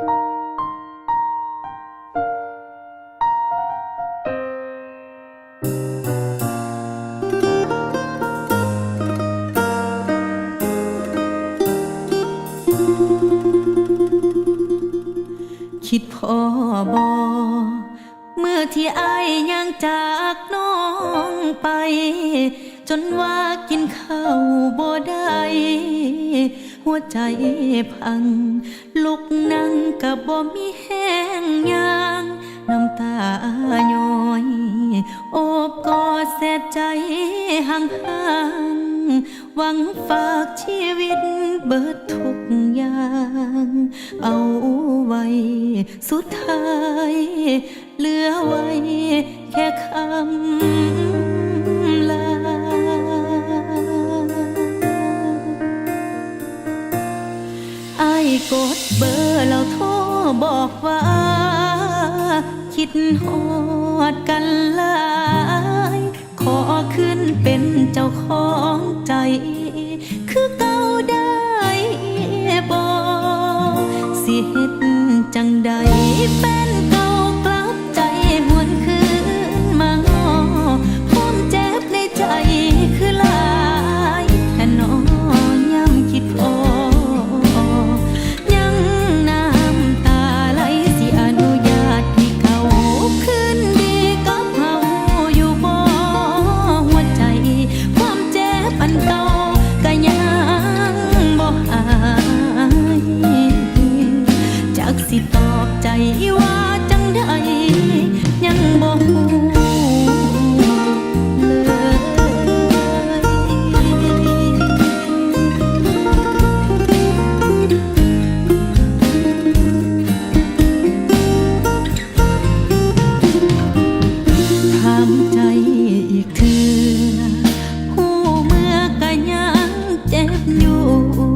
คิดพ่อบอเมื่อที่อายยังจากน้องไป จนว่ากินข้าวบ่ได้ หัวใจพัง ลุกนั่งกับบ่มีแห้งยางน้ำตาย้อยโอบกอดเสียใจห่างห่างๆหวังฝากชีวิตเบิดทุกอย่าง เอาไว้ สุดท้าย เหลือไว้แค่คำ กดเบอร์แล้วโทรบอกว่า คิดหอดกันหลาย ขอขึ้นเป็นเจ้าของใจ คือเก่าได้บอสิเฮ็ดจังใดเป็น จ็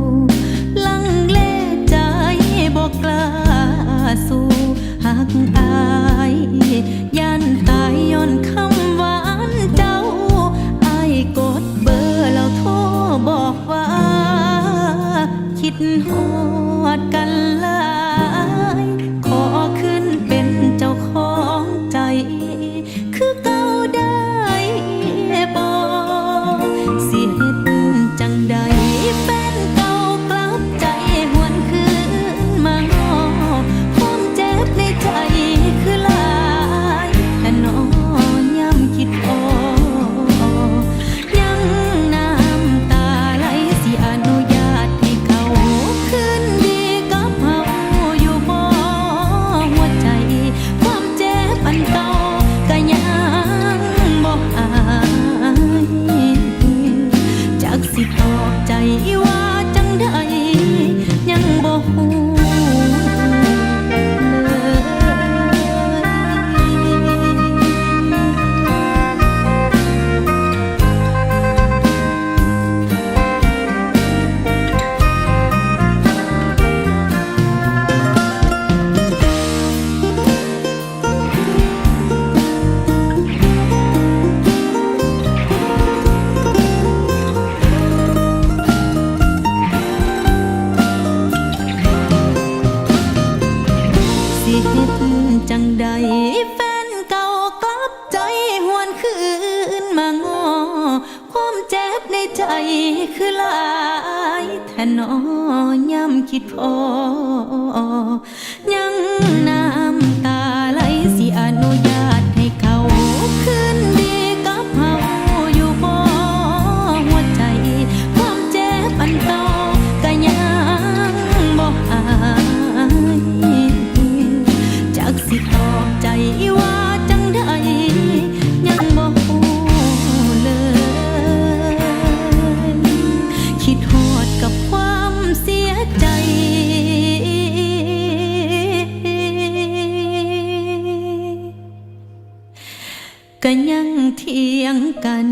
สิดจังใดแฟนเก่ากลับใจหวนคืนมางอ ความเจ็บในใจคือลายแทนน้อยย้ำคิดพอ ยังน้ำ ก็ยังเทียงกัน